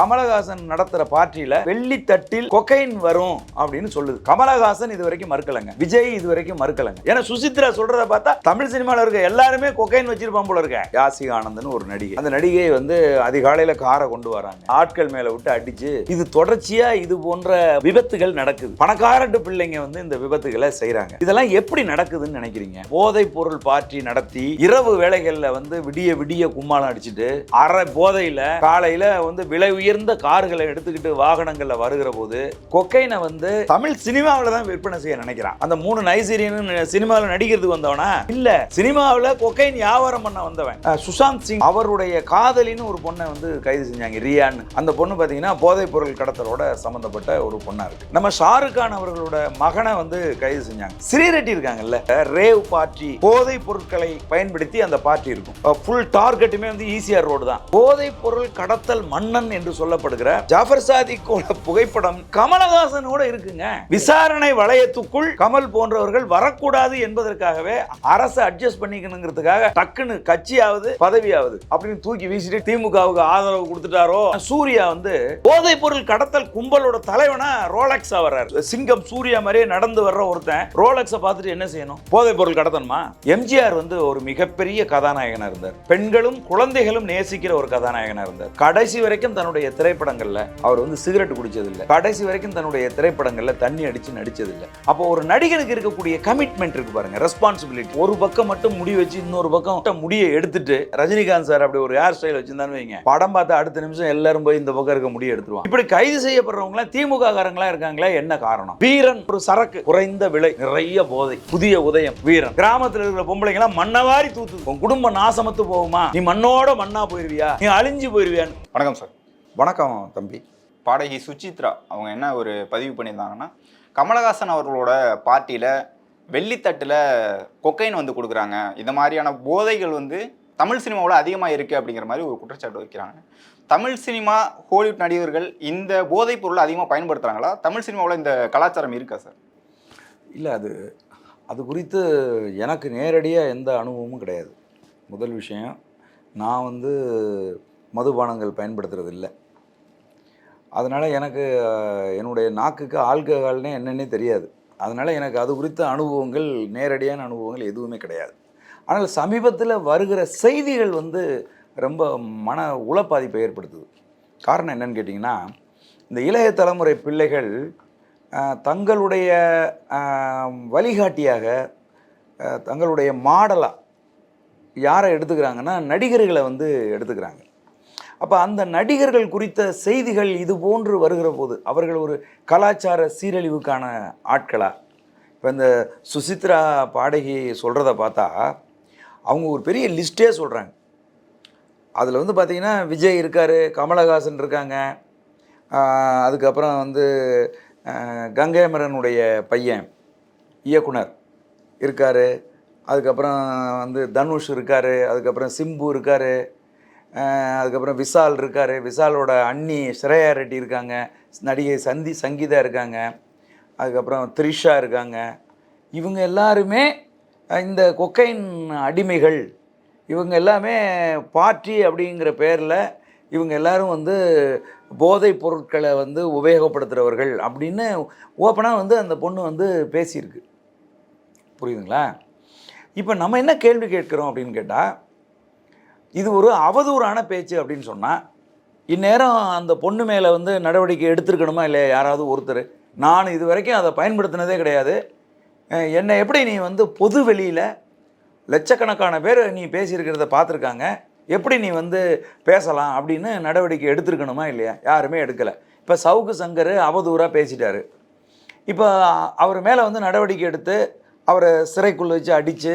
கமலஹாசன் நடத்துற பார்ட்டியில வெள்ளி தட்டில் கொக்கைன் வரும் அப்படின்னு சொல்லுது. கமலஹாசன் இது வரைக்கும் மறுக்கலங்க. விஜய் இது வரைக்கும் மறுக்கலங்க. ஏன்னா சுசித்ரா சொல்றத பார்த்தா தமிழ் சினிமாவில் இருக்க எல்லாருமே கொக்கைன் வச்சிருப்பான் போல இருக்க. யாசி ஆனந்த்னு ஒரு நடிகை. அந்த நடிகை வந்து அதிகாலையில காரை கொண்டு வராங்க. ஆட்கள் மேல விட்டு அடிச்சு இது தொடர்ச்சியா இது போன்ற விபத்துகள் நடக்குது. பணக்காரட்டு பிள்ளைங்க வந்து இந்த விபத்துகளை செய்யறாங்க இதெல்லாம் எப்படி நடக்குதுன்னு நினைக்கிறீங்க? போதைப் பொருள் பார்ட்டி நடத்தி இரவு வேளைகள்ல வந்து விடிய விடிய கும்மாளம் அடிச்சுட்டு அரை போதையில காலையில வந்து விலை உயர்ந்த கார்களை எடுத்துக்கிட்டு வாகனங்கள்ல வருகிற போது கொக்கைனை வந்து தமிழ் சினிமாவில் தான் விற்பனை செய்ய நினைக்கிறான். அந்த மூணு நைசீரியன் சினிமாவில் நடிக்கிறதுக்கு வந்தவனா? இல்ல. சினிமாவில் கொக்கைன் வியாபாரம் பண்ண வந்தவன். சுஷாந்த் சிங் அவருடைய காதலின்னு ஒரு பொண்ணை வந்து கைது செஞ்சாங்க ரியான் அந்த பொண்ணு பார்த்தீங்கன்னா போதைப் பொருள் கடத்தலோட சம்பந்தப்பட்ட ஒரு பொண்ணா இருக்கு. நம்ம ஷாருக் கான் அவர்களோட மகனை வந்து கைது செஞ்சாங்க. ஸ்ரீரெட்டி இருக்காங்கல்ல ரேவ் பார்ட்டி போதைப் பொருட்களை பயன்படுத்தி அந்த பார்ட்டி இருக்கும். ஃபுல் டார்கெட்டுமே வந்து ஈசிஆர் ரோடு தான். போதைப் பொருள் கடத்தல் மன்னன் என்று சொல்லப்படுகிற ஜாஃபர் சாதிக்கோட புகைப்படம் கமலஹாசனோட இருக்குங்க. விசாரணை வளையத்துக்குள் கமல் போன்றவர்கள் வரக்கூடாது என்பதற்காகவே அரசு அட்ஜஸ்ட் பண்ணிக்கணுங்கிறதுக்காக டக்குன்னு கட்சியாவது பதவியாவது அப்படின்னு தூக்கி வீசிட்டு திமுகவுக்கு ஆதரவு கொடுத்துட்டாரோ? சூர்யா வந்து போதைப் பொருள் கடத்தல் கும்பலோட தலைவனா ரோலக்ஸா வர்றாரு சிங்கம் சூர்யா மாதிரியே நடந்து வர்ற ஒருத்தன் ரோலக்ஸை பார்த்துட்டு என்ன செய்யணும்? போதைப் பொருள் கடத்தணுமா? எம்ஜிஆர் வந்து ஒரு மிகப்பெரிய கதாநாயகனா இருந்தார். பெண்களும் குழந்தைகளும் நேசிக்கிற ஒரு கதாநாயகனா இருந்தார். கடைசி வரைக்கும் தன்னுடைய திரைப்படங்கள்ல அவர் வந்து சிகரெட் குடிச்சதில்லை. கடைசி வரைக்கும் தன்னுடைய திரைப்படங்கள்ல தண்ணி அடிச்சு நடிச்சது அப்போ ஒரு நடிகனுக்கு இருக்கக்கூடிய கமிட்மெண்ட் இருக்கு பாருங்க ரெஸ்பான்சிபிலிட்டி ஒரு பக்கம் மட்டும் முடி வச்சு இன்னொரு பக்கம் முடியை எடுத்துட்டு ரஜினிகாந்த் சார் அப்படி ஒரு ஹேர் ஸ்டைல் வச்சிருந்தான்னு வைங்க. படம் பார்த்து அடுத்த நிமிஷம் எல்லாரும் போய் இந்த பக்கம் இருக்க முடிய எடுத்துருவாங்க. இப்படி கைது செய்யப்படுறவங்களாம் திமுக காரங்களா இருக்காங்களா என்ன காரணம்? வீரன் ஒரு சரக்கு குறைந்த விலை நிறைய போதை புதிய உதயம் வீரன். கிராமத்துல இருக்கிற பொம்பளைங்க எல்லாம் மண்ணவாரி தூத்து உன் குடும்பம் நாசமத்து போகுமா? நீ மண்ணோட மண்ணா போயிருவியா? நீ அழிஞ்சு போயிருவியான்னு. வணக்கம் சார். வணக்கம் தம்பி. பாடகி சுசித்ரா அவங்க என்ன ஒரு பதிவு பண்ணியிருந்தாங்கன்னா கமலஹாசன் அவர்களோட பார்ட்டியில் வெள்ளித்தட்டில் கொக்கைன் வந்து கொடுக்குறாங்க. இந்த மாதிரியான போதைகள் வந்து தமிழ் சினிமாவில் அதிகமாக இருக்குது அப்படிங்கிற மாதிரி ஒரு குற்றச்சாட்டு வைக்கிறாங்க. தமிழ் சினிமா ஹாலிவுட் நடிகர்கள் இந்த போதைப் பொருளை அதிகமாக பயன்படுத்துகிறாங்களா தமிழ் சினிமாவில் இந்த கலாச்சாரம் இருக்கா சார்? இல்லை அது அது குறித்து எனக்கு நேரடியாக எந்த அனுபவமும் கிடையாது. முதல் விஷயம் நான் வந்து மதுபானங்கள் பயன்படுத்துறது இல்லை அதனால் எனக்கு என்னுடைய நாக்குக்கு ஆல்கஹால்னே என்னென்னே தெரியாது. அதனால் எனக்கு அது குறித்த அனுபவங்கள் நேரடியான அனுபவங்கள் எதுவுமே கிடையாது. ஆனால் சமீபத்தில் வருகிற செய்திகள் வந்து ரொம்ப மன உளப்பாதிப்பை ஏற்படுத்துது. காரணம் என்னன்னு கேட்டிங்கன்னா இந்த இளைய தலைமுறை பிள்ளைகள் தங்களுடைய வழிகாட்டியாக தங்களுடைய மாடலாக யாரை எடுத்துக்கிறாங்கன்னா நடிகர்களை வந்து எடுத்துக்கிறாங்க. அப்போ அந்த நடிகர்கள் குறித்த செய்திகள் இது போன்று வருகிற போது அவர்கள் ஒரு கலாச்சார சீரழிவுக்கான ஆட்களா? இப்போ இந்த சுசித்ரா பாடகி சொல்கிறத பார்த்தா அவங்க ஒரு பெரிய லிஸ்ட்டே சொல்கிறாங்க அதில் வந்து பார்த்திங்கன்னா விஜய் இருக்கார் கமலஹாசன் இருக்காங்க. அதுக்கப்புறம் வந்து கங்கைமரனுடைய பையன் இயக்குனர் இருக்கார். அதுக்கப்புறம் வந்து தனுஷ் இருக்கார். அதுக்கப்புறம் சிம்பு இருக்கார். அதுக்கப்புறம் விஷால் இருக்கார். விஷாலோட அண்ணி ஸ்ரேயா ரெட்டி இருக்காங்க. நடிகை சந்தி சங்கீதா இருக்காங்க. அதுக்கப்புறம் த்ரிஷா இருக்காங்க. இவங்க எல்லாருமே இந்த கொக்கைன் அடிமைகள் இவங்க எல்லாமே பார்ட்டி அப்படிங்கிற பேரில் இவங்க எல்லாரும் வந்து போதைப் பொருட்களை வந்து உபயோகப்படுத்துகிறவர்கள் அப்படின்னு ஓப்பனாக வந்து அந்த பொண்ணு வந்து பேசியிருக்கு. புரியுதுங்களா? இப்போ நம்ம என்ன கேள்வி கேட்குறோம் அப்படின்னு கேட்டால் இது ஒரு அவதூறான பேச்சு அப்படின்னு சொன்னால் இந்நேரம் அந்த பொண்ணு மேலே வந்து நடவடிக்கை எடுத்திருக்கணுமா இல்லையா? யாராவது ஒருத்தர். நான் இது வரைக்கும் அதை பயன்படுத்தினதே கிடையாது. என்னை எப்படி நீ வந்து பொது வெளியில் லட்சக்கணக்கான பேர் நீ பேசியிருக்கிறத பார்த்துருக்காங்க. எப்படி நீ வந்து பேசலாம் அப்படின்னு நடவடிக்கை எடுத்திருக்கணுமா இல்லையா? யாருமே எடுக்கலை. இப்போ சவுக்கு சங்கர் அவதூறாக பேசிட்டார். இப்போ அவர் மேலே வந்து நடவடிக்கை எடுத்து அவரை சிறைக்குள்ளே வச்சு அடித்து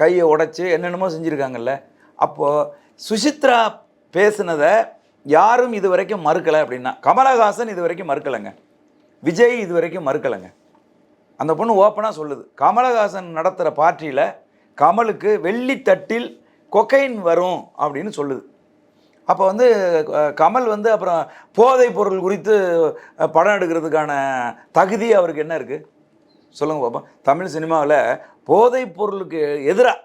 கையை உடைச்சி என்னென்னமோ செஞ்சுருக்காங்கல்ல. அப்போது சுசித்ரா பேசுனதை யாரும் இது வரைக்கும் மறுக்கலை அப்படின்னா கமலஹாசன் இது வரைக்கும் மறுக்கலைங்க. விஜய் இது வரைக்கும் மறுக்கலைங்க. அந்த பொண்ணு ஓப்பனாக சொல்லுது கமலஹாசன் நடத்துகிற பார்ட்டியில் கமலுக்கு வெள்ளித்தட்டில் கொக்கைன் வரும் அப்படின்னு சொல்லுது. அப்போ வந்து கமல் வந்து அப்புறம் போதைப் பொருள் குறித்து படம் எடுக்கிறதுக்கான தகுதி அவருக்கு என்ன இருக்குது சொல்லுங்கள் பாப்பா தமிழ் சினிமாவில் போதைப் பொருளுக்கு எதிராக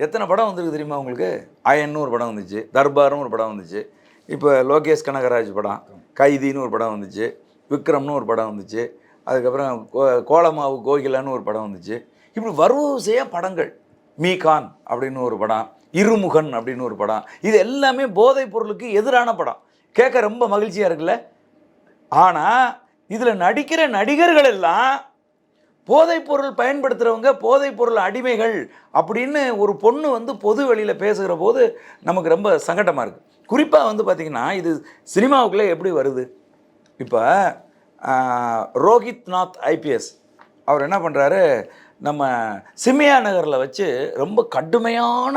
எத்தனை படம் வந்திருக்கு தெரியுமா உங்களுக்கு? அயன்னு ஒரு படம் வந்துச்சு. தர்பார்னு ஒரு படம் வந்துச்சு. இப்போ லோகேஷ் கனகராஜ் படம் கைதின்னு ஒரு படம் வந்துச்சு. விக்ரம்னு ஒரு படம் வந்துச்சு. அதுக்கப்புறம் கோ- கோலமாவு கோகிலான்னு ஒரு படம் வந்துச்சு. இப்படி வரிசையாக படங்கள். மீகான் அப்படின்னு ஒரு படம் இருமுகன் அப்படின்னு ஒரு படம். இது எல்லாமே போதைப் பொருளுக்கு எதிரான படம். கேட்க ரொம்ப மகிழ்ச்சியாக இருக்குல்ல? ஆனால் இதில் நடிக்கிற நடிகர்கள் எல்லாம் போதைப் பொருள் பயன்படுத்துகிறவங்க போதைப் பொருள் அடிமைகள் அப்படின்னு ஒரு பொண்ணு வந்து பொது வெளியில் பேசுகிற போது நமக்கு ரொம்ப சங்கடமாக இருக்குது குறிப்பாக வந்து பார்த்திங்கன்னா இது சினிமாவுக்குள்ளே எப்படி வருது? இப்போ ரோஹித் நாத் ஐபிஎஸ் அவர் என்ன பண்ணுறாரு நம்ம சிமியா நகரில் வச்சு ரொம்ப கடுமையான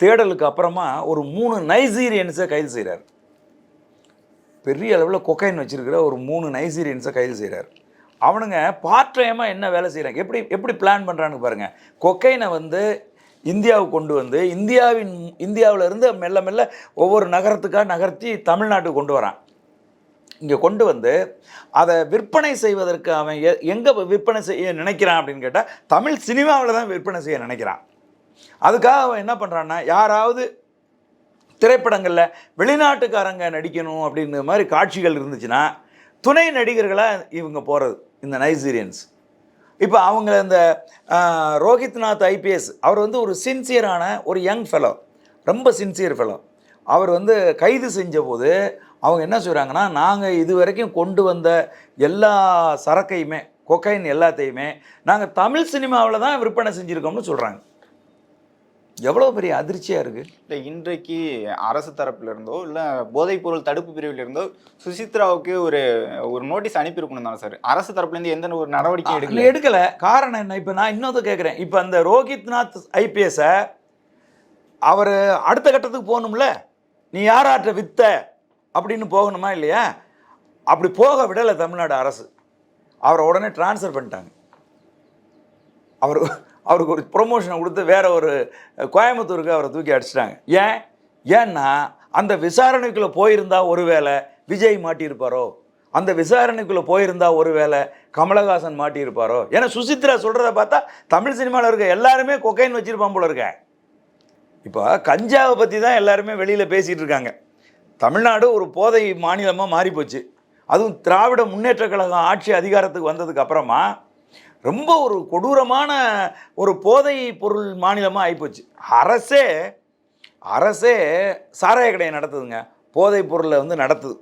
தேடலுக்கு அப்புறமா ஒரு மூணு நைசீரியன்ஸை கைது செய்கிறார் பெரிய அளவில் கொக்கைன் வச்சுருக்கிற ஒரு மூணு நைசீரியன்ஸை கைது செய்கிறார் அவனுங்க பார்ட் டைமாக என்ன வேலை செய்கிறாங்க எப்படி எப்படி பிளான் பண்ணுறான்னு பாருங்கள் கொக்கைனை வந்து இந்தியாவுக்கு கொண்டு வந்து இந்தியாவின் இந்தியாவிலேருந்து மெல்ல மெல்ல ஒவ்வொரு நகரத்துக்காக நகர்த்தி தமிழ்நாட்டுக்கு கொண்டு வரான். இங்கே கொண்டு வந்து அதை விற்பனை செய்வதற்கு அவன் எ எங்கே விற்பனை செய்ய நினைக்கிறான் அப்படின்னு கேட்டால் தமிழ் சினிமாவில் தான் விற்பனை செய்ய நினைக்கிறான். அதுக்காக அவன் என்ன பண்ணுறான்னா யாராவது திரைப்படங்களில் வெளிநாட்டுக்காரங்க நடிக்கணும் அப்படின்ற மாதிரி காட்சிகள் இருந்துச்சுன்னா துணை நடிகர்களாக இவங்க போகிறது இந்த நைசீரியன்ஸ் இப்போ அவங்க இந்த ரோஹித்நாத் ஐபிஎஸ் அவர் வந்து ஒரு சின்சியரான ஒரு யங் ஃபெலோ ரொம்ப சின்சியர் ஃபெலோ. அவர் வந்து கைது செஞ்ச போது அவங்க என்ன சொல்கிறாங்கன்னா நாங்கள் இது வரைக்கும் கொண்டு வந்த எல்லா சரக்கையுமே கொக்கைன் எல்லாத்தையுமே நாங்கள் தமிழ் சினிமாவில் தான் விற்பனை செஞ்சுருக்கோம்னு சொல்கிறாங்க எவ்வளோ பெரிய அதிர்ச்சியாக இருக்குது இல்லை இன்றைக்கு அரசு தரப்புல இருந்தோ இல்லை போதைப்பொருள் தடுப்பு பிரிவில் இருந்தோ சுசித்ராவுக்கு ஒரு ஒரு நோட்டீஸ் அனுப்பியிருக்கணும் தானே சார்? அரசு தரப்புலேருந்து எந்த ஒரு நடவடிக்கை எடுக்கல. எடுக்கல. காரணம் என்ன? இப்போ நான் இன்னொரு கேட்குறேன் இப்போ அந்த ரோஹித்நாத் ஐபிஎஸ்ஸை அவர் அடுத்த கட்டத்துக்கு போகணும்ல? நீ யாராட்ட வித்த? அப்படின்னு போகணுமா இல்லையா? அப்படி போக விடலை தமிழ்நாடு அரசு. அவரை உடனே ட்ரான்ஸ்ஃபர் பண்ணிட்டாங்க. அவர் அவருக்கு ஒரு ப்ரொமோஷனை கொடுத்து வேற ஒரு கோயம்புத்தூருக்கு அவரை தூக்கி அடிச்சிட்டாங்க. ஏன்? ஏன்னா அந்த விசாரணைக்குள்ளே போயிருந்தா ஒருவேளை விஜய் மாட்டியிருப்பாரோ? அந்த விசாரணைக்குள்ளே போயிருந்தா ஒருவேளை கமலஹாசன் மாட்டியிருப்பாரோ? ஏன்னா சுசித்ரா சொல்கிறத பார்த்தா தமிழ் சினிமாவில் இருக்க எல்லாருமே கொக்கைன் வச்சுருப்பான் போல இருக்க. இப்போ கஞ்சாவை பற்றி தான் எல்லாருமே வெளியில் பேசிகிட்டு இருக்காங்க. தமிழ்நாடு ஒரு போதை மாநிலமாக மாறிப்போச்சு. அதுவும் திராவிட முன்னேற்ற கழகம் ஆட்சி அதிகாரத்துக்கு வந்ததுக்கு அப்புறமா ரொம்ப ஒரு கொடூரமான ஒரு போதை பொருள் மாநிலமாக ஆகிப்போச்சு அரசே அரசே சாராய கடையை நடத்துதுங்க. போதைப் பொருளை வந்து நடத்துது.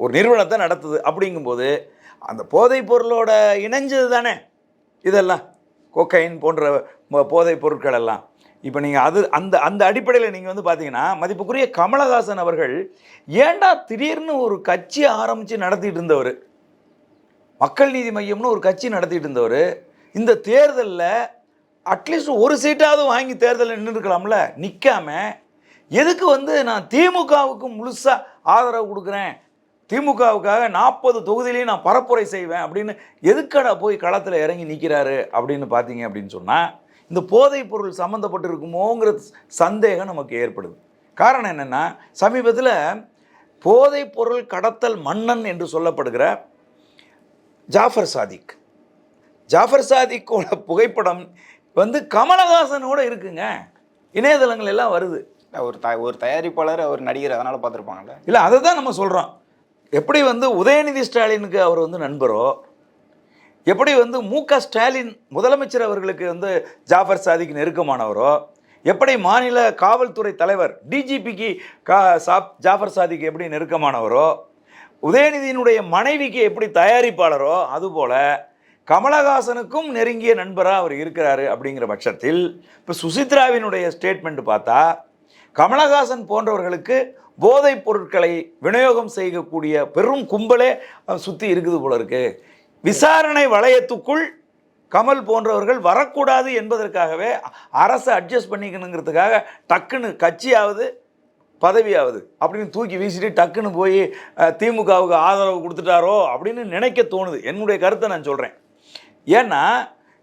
ஒரு நிறுவனத்தை நடத்துது அப்படிங்கும்போது அந்த போதைப் பொருளோட இணைஞ்சது தானே? இதெல்லாம் கொக்கைன் போன்ற போதைப் பொருட்கள் எல்லாம். இப்போ நீங்கள் அது அந்த அந்த அடிப்படையில் நீங்கள் வந்து பார்த்தீங்கன்னா மதிப்புக்குரிய கமலஹாசன் அவர்கள் ஏன்டா திடீர்னு ஒரு கட்சி ஆரம்பித்து நடத்திட்டு இருந்தவர்? மக்கள் நீதி மையம்னு ஒரு கட்சி நடத்திட்டு இருந்தவர் இந்த தேர்தலில் அட்லீஸ்ட் ஒரு சீட்டாவது வாங்கி தேர்தலில் நின்றுருக்கலாம்ல நிற்காம எதுக்கு வந்து நான் திமுகவுக்கு முழுசாக ஆதரவு கொடுக்குறேன்? திமுகவுக்காக நாற்பது தொகுதியிலையும் நான் பரப்புரை செய்வேன் அப்படின்னு எதுக்கடா போய் களத்தில் இறங்கி நிற்கிறாரு அப்படின்னு பார்த்தீங்க அப்படின்னு சொன்னால் இந்த போதைப் பொருள் சம்மந்தப்பட்டிருக்குமோங்கிற சந்தேகம் நமக்கு ஏற்படுது. காரணம் என்னென்னா சமீபத்தில் போதைப் பொருள் கடத்தல் மன்னன் என்று சொல்லப்படுகிற ஜாஃபர் சாதிக். ஜாஃபர் சாதிக்கோட புகைப்படம் வந்து கமலஹாசனோட இருக்குங்க. இணையதளங்கள் எல்லாம் வருது. ஒரு த ஒரு தயாரிப்பாளர் அவர் நடிகர் அதனால பார்த்துருப்பாங்கல்ல? இல்லை அதை தான் நம்ம சொல்கிறோம் எப்படி வந்து உதயநிதி ஸ்டாலினுக்கு அவர் வந்து நண்பரோ எப்படி வந்து மு க ஸ்டாலின் முதலமைச்சர் அவர்களுக்கு வந்து ஜாஃபர் சாதிக் நெருக்கமானவரோ எப்படி மாநில காவல்துறை தலைவர் டிஜிபிக்கு கா சாப் ஜாஃபர் சாதிக் எப்படி நெருக்கமானவரோ உதயநிதியினுடைய மனைவிக்கு எப்படி தயாரிப்பாளரோ அதுபோல் கமலஹாசனுக்கும் நெருங்கிய நண்பராக அவர் இருக்கிறாரு அப்படிங்கிற பட்சத்தில் இப்போ சுசித்ராவினுடைய ஸ்டேட்மெண்ட் பார்த்தா கமலஹாசன் போன்றவர்களுக்கு போதைப் பொருட்களை விநியோகம் செய்யக்கூடிய பெரும் கும்பலே சுற்றி இருக்குது போல இருக்கு. விசாரணை வளையத்துக்குள் கமல் போன்றவர்கள் வரக்கூடாது என்பதற்காகவே அரசை அட்ஜஸ்ட் பண்ணிக்கணுங்கிறதுக்காக டக்குன்னு கட்சியாவது பதவியாவது அப்படின்னு தூக்கி வீசிட்டு டக்குன்னு போய் திமுகவுக்கு ஆதரவு கொடுத்துட்டாரோ அப்படின்னு நினைக்க தோணுது. என்னுடைய கருத்தை நான் சொல்கிறேன் ஏன்னா